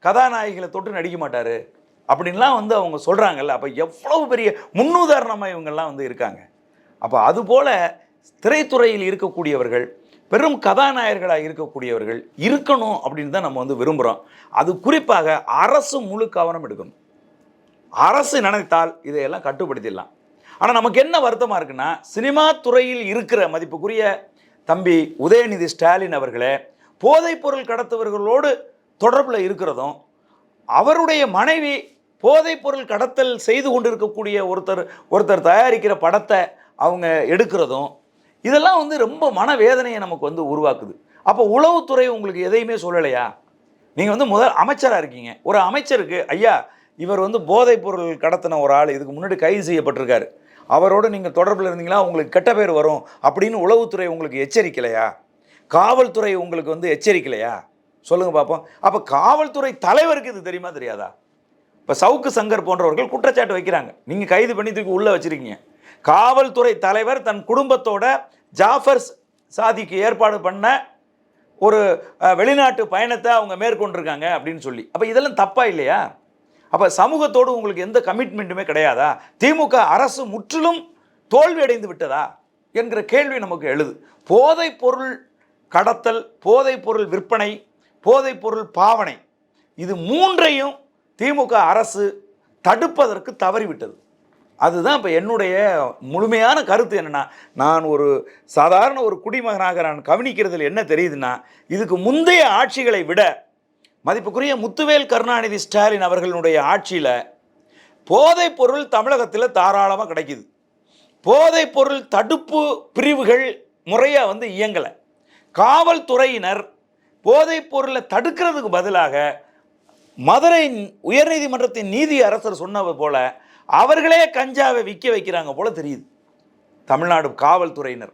கதாநாயகிகளை தொட்டு நடிக்க மாட்டார். அப்படின்லாம் வந்து அவங்க சொல்கிறாங்கல்ல அப்போ எவ்வளவு பெரிய முன்னுதாரணமாக இவங்கெல்லாம் வந்து இருக்காங்க. அப்போ அதுபோல் திரைத்துறையில் இருக்கக்கூடியவர்கள் பெரும் கதாநாயகர்களாக இருக்கக்கூடியவர்கள் இருக்கணும் அப்படின்னு தான் நம்ம வந்து விரும்புகிறோம் அது குறிப்பாக அரசு முழு கவனம் எடுக்கணும் அரசு நினைத்தால் இதையெல்லாம் கட்டுப்படுத்திடலாம். ஆனால் நமக்கு என்ன வருத்தமாக இருக்குன்னா சினிமா துறையில் இருக்கிற மதிப்புக்குரிய தம்பி உதயநிதி ஸ்டாலின் அவர்களே போதைப்பொருள் கடத்துவர்களோடு தொடர்பில் இருக்கிறதும் அவருடைய மனைவி போதைப்பொருள் கடத்தல் செய்து கொண்டிருக்கக்கூடிய ஒருத்தர் ஒருத்தர் தயாரிக்கிற படத்தை அவங்க எடுக்கிறதும் இதெல்லாம் வந்து ரொம்ப மனவேதனையை நமக்கு வந்து உருவாக்குது. அப்போ உளவுத்துறை உங்களுக்கு எதையுமே சொல்லலையா? நீங்கள் வந்து முதல் அமைச்சராக இருக்கீங்க. ஒரு அமைச்சருக்கு ஐயா இவர் வந்து போதைப் பொருள் கடத்தின ஒரு ஆள். இதுக்கு முன்னாடி கைது செய்யப்பட்டிருக்காரு. அவரோடு நீங்கள் தொடர்பில் இருந்தீங்களா? உங்களுக்கு கெட்ட பேர் வரும் அப்படின்னு உளவுத்துறை உங்களுக்கு எச்சரிக்கலையா? காவல்துறை உங்களுக்கு வந்து எச்சரிக்கலையா? சொல்லுங்கள் பார்ப்போம் அப்போ காவல்துறை தலைவருக்கு இது தெரியுமா தெரியாதா? இப்போ சவுக்கு சங்கர் போன்றவர்கள் குற்றச்சாட்டு வைக்கிறாங்க. நீங்கள் கைது பண்ணி தூக்கி உள்ளே வச்சிருக்கீங்க. காவல்துறை தலைவர் தன் குடும்பத்தோட ஜாஃபர் சாதிக்கு ஏற்பாடு பண்ண ஒரு வெளிநாட்டு பயணத்தை அவங்க மேற்கொண்டிருக்காங்க அப்படின்னு சொல்லி. அப்போ இதெல்லாம் தப்பா இல்லையா? அப்போ சமூகத்தோடு உங்களுக்கு எந்த கமிட்மெண்ட்டுமே கிடையாதா? திமுக அரசு முற்றிலும் தோல்வி அடைந்து விட்டதா? என்கிற கேள்வி நமக்கு எழுது. போதைப் பொருள் கடத்தல் போதைப் பொருள் விற்பனை போதைப் பொருள் பாவனை இது மூன்றையும் திமுக அரசு தடுப்பதற்கு தவறிவிட்டது. அதுதான் இப்போ என்னுடைய முழுமையான கருத்து என்னென்னா நான் ஒரு சாதாரண ஒரு குடிமகனாக நான் கவனிக்கிறதுல என்ன தெரியுதுன்னா இதுக்கு முந்தைய ஆட்சிகளை விட மதிப்புக்குரிய முத்துவேல் கருணாநிதி ஸ்டாலின் அவர்களுடைய ஆட்சியில் போதைப் பொருள் தமிழகத்தில் தாராளமாக கிடைக்குது. போதைப் பொருள் தடுப்பு பிரிவுகள் முறையாக வந்து இயங்கலை. காவல்துறையினர் போதைப் பொருளை தடுக்கிறதுக்கு பதிலாக மதுரை உயர்நீதிமன்றத்தின் நீதி அரசர் சொன்னது போல அவர்களே கஞ்சாவை விற்க வைக்கிறாங்க போல தெரியுது. தமிழ்நாடு காவல்துறையினர்.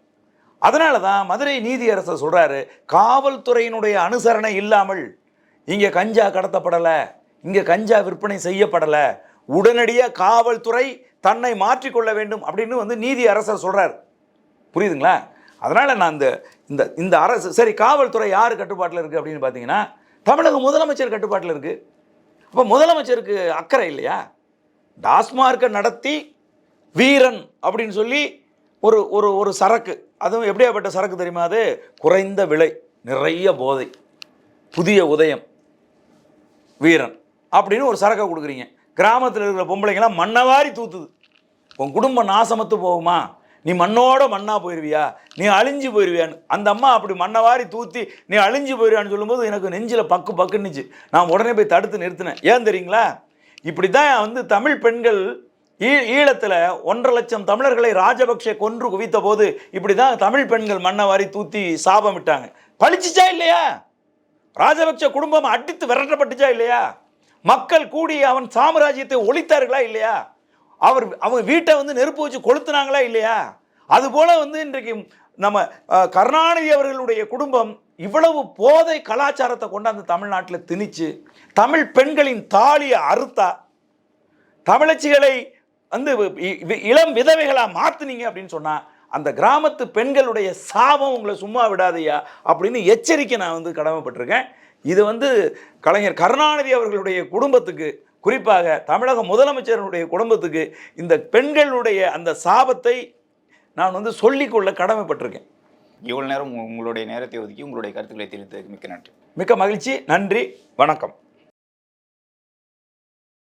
அதனால தான் மதுரை நீதியரசர் சொல்கிறாரு காவல்துறையினுடைய அனுசரணை இல்லாமல் இங்கே கஞ்சா கடத்தப்படலை இங்கே கஞ்சா விற்பனை செய்யப்படலை உடனடியாக காவல்துறை தன்னை மாற்றிக்கொள்ள வேண்டும் அப்படின்னு வந்து நீதி அரசர் சொல்கிறார் புரியுதுங்களா? அதனால் நான் இந்த இந்த இந்த அரசு சரி காவல்துறை யார் கட்டுப்பாட்டில் இருக்குது அப்படின்னு பார்த்தீங்கன்னா தமிழக முதலமைச்சர் கட்டுப்பாட்டில் இருக்குது அப்போ முதலமைச்சருக்கு அக்கறை இல்லையா? டாஸ்மார்க்கை நடத்தி வீரன் அப்படின்னு சொல்லி ஒரு ஒரு ஒரு சரக்கு அதுவும் எப்படியாப்பட்ட சரக்கு தெரியுமா அது? குறைந்த விலை நிறைய போதை புதிய உதயம். வீரன் அப்படின்னு ஒரு சரக்கை கொடுக்குறீங்க. கிராமத்தில் இருக்கிற பொம்பளைங்களாம் மண்ணவாரி தூத்துது. உன் குடும்பம் நாசமத்து போகுமா? நீ மண்ணோட மண்ணாக போயிருவியா? நீ அழிஞ்சு போயிருவியான்னு. அந்த அம்மா அப்படி மண்ணை வாரி தூத்தி நீ அழிஞ்சு போயிடுவான்னு சொல்லும்போது எனக்கு நெஞ்சில் பக்கு பக்குன்னுச்சு. நான் உடனே போய் தடுத்து நிறுத்தினேன். ஏன் தெரியுங்களா? இப்படி தான் வந்து தமிழ் பெண்கள் ஈ ஈழத்தில் ஒன்றரை லட்சம் தமிழர்களை ராஜபக்ஷ கொன்று குவித்த போது இப்படி தான் தமிழ் பெண்கள் மண்ணை வாரி தூத்தி சாபமிட்டாங்க. பழிச்சிச்சா இல்லையா? ராஜபக்ஷ குடும்பம் அடித்து விரட்டப்பட்டுச்சா இல்லையா? மக்கள் கூடி அவன் சாம்ராஜ்யத்தை ஒழித்தார்களா இல்லையா? அவர் அவங்க வீட்டை வந்து நெருப்பு வச்சு கொளுத்துனாங்களா இல்லையா? அதுபோல் வந்து இன்றைக்கு நம்ம கருணாநிதி அவர்களுடைய குடும்பம் இவ்வளவு போதை கலாச்சாரத்தை கொண்டாந்து தமிழ்நாட்டில் திணிச்சு தமிழ் பெண்களின் தாலியை அறுத்தா தமிழச்சிகளை வந்து இளம் விதவைகளாக மாற்றினீங்க அப்படின்னு சொன்னால் அந்த கிராமத்து பெண்களுடைய சாபம் உங்களை சும்மா விடாதையா அப்படின்னு எச்சரிக்கை நான் வந்து கடமைப்பட்டிருக்கேன். இது வந்து கலைஞர் கருணாநிதி அவர்களுடைய குடும்பத்துக்கு குறிப்பாக தமிழக முதலமைச்சருடைய குடும்பத்துக்கு இந்த பெண்களுடைய அந்த சாபத்தை நான் வந்து சொல்லிக்கொள்ள கடமைப்பட்டிருக்கேன். இவ்வளவு நேரம் உங்களுடைய நேரத்தை ஒதுக்கி உங்களுடைய கருத்துக்களை தெரிவித்ததுக்கு மிக்க நன்றி. மிக்க மகிழ்ச்சி. நன்றி. வணக்கம்.